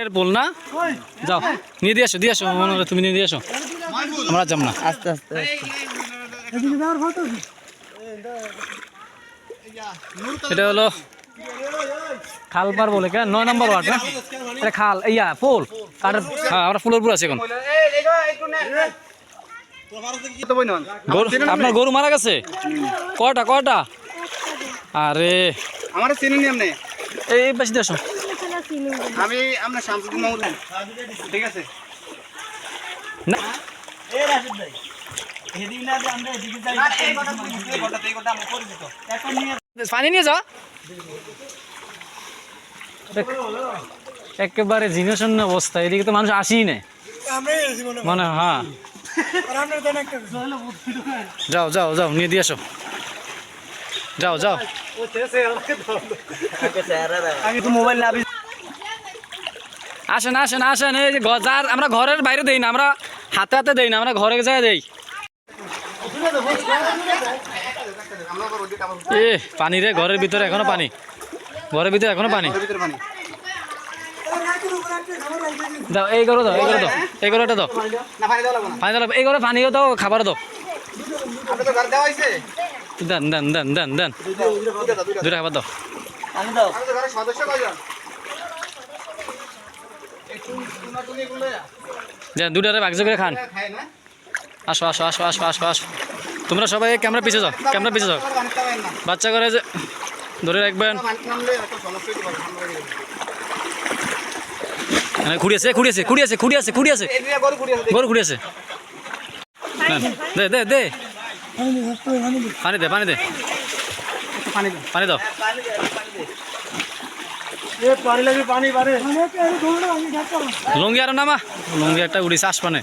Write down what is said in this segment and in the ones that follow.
এর বল না? যাও। নিয়ে দিয়ে আসো দিয়ে আসো মনে তুমি নিয়ে দিয়ে আসো। আমরা যাম না। আস্তে আস্তে এটা হলো খালপার বলে কেন নয় নম্বর ওয়ার্ড না? এটা খাল ইয়া পোল আর হ্যাঁ আমরা ফুলের পুর আছি এখন। আপনার গরু মারা গেছে? কয়টা কয়টা? আরে। আমার চিনি নি আপনি এই বেশি দিয়ে আসো। আমি আপনার শামসুদ্দিন মাহমুদ ঠিক আছে? না। পানি নিয়ে যা একেবারে জিনিসন্য অবস্থা এদিকে তো মানুষ আসেই না মানে হ্যাঁ। যাও যাও যাও নিয়ে দিয়ে আসো যাও যাও। আমি তো মোবাইল না আসেন আসেন আসেন, এই যে যার আমরা ঘরের বাইরে দেই না, আমরা হাতে হাতে দেই না, আমরা ঘরে যায় দেই। এ, পানি রে, ঘরের ভিতরে এখনও পানি। ঘরের ভিতরে এখনও পানি। দাও, এই করো দাও, এই করো দাও, এই করো এটা দাও। পানি দাও, এই করে পানিও দাও খাবার দাও। দেন দেন দেন দেন দেন। দুটা খাবার দাও। দাও। সদস্য কয়জন একটু গুলো দুটারে বাগজে করে খান। আসো আসো আসো আসো আসো আসো। তোমরা সবাই ক্যামেরা পিছিয়ে যাও, ক্যামেরা পিছিয়ে যাও। বাচ্চা করে যে, ধরে রাখবেন। খুঁড়ি আছে খুঁড়ি আছে খুঁড়ি আছে খুঁড়ি আছে খুঁড়ি আছে গরু খুঁড়ি আছে দে দে দে। পানি দে পানি দে। পানি দাও পানি দাও এ পানি লাগবে পানি পারে লুঙ্গি আর নামা লুঙ্গি একটা উড়িছে আসপানে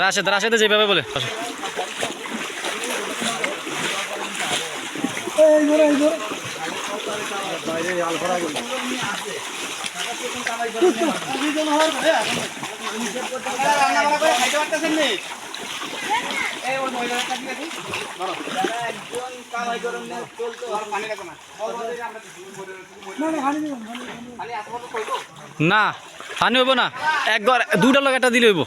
রাশেদ রাশেদে যেভাবে বলে আসো। রান্না বান্না করে খাইতে পারতেছেন নি এই ওই মহিলাটা কি আছে না হানি হইব না। এক দুটা লোক একটা দিলে হইব।